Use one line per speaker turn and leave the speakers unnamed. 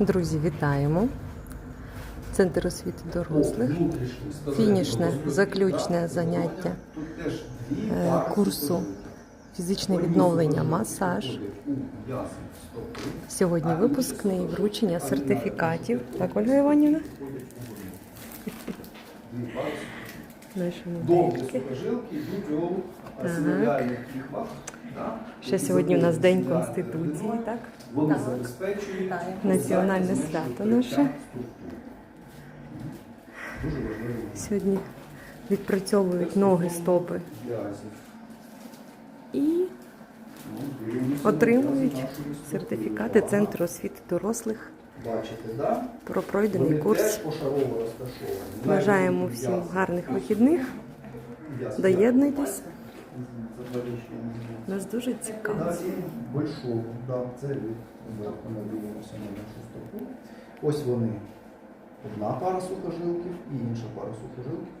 Друзі, вітаємо! Центр освіти дорослих. Фінішне, заключне заняття е, курсу фізичне відновлення, масаж. Сьогодні випускний вручення сертифікатів. Так, Ольга Іванівна? Наші Так. Ще сьогодні у нас День Конституції, так?
Вони забезпечують
Національне свято наше. Сьогодні відпрацьовують ноги, стопи і отримують сертифікати. Центру освіти дорослих
Бачите,
про пройдений курс. Бажаємо всім гарних вихідних. Доєднуйтесь. Нас дуже цікаво.
Большого, да, це від дивимося на нашу стопу. Ось вони. Одна пара сухожилків і інша пара сухожилків.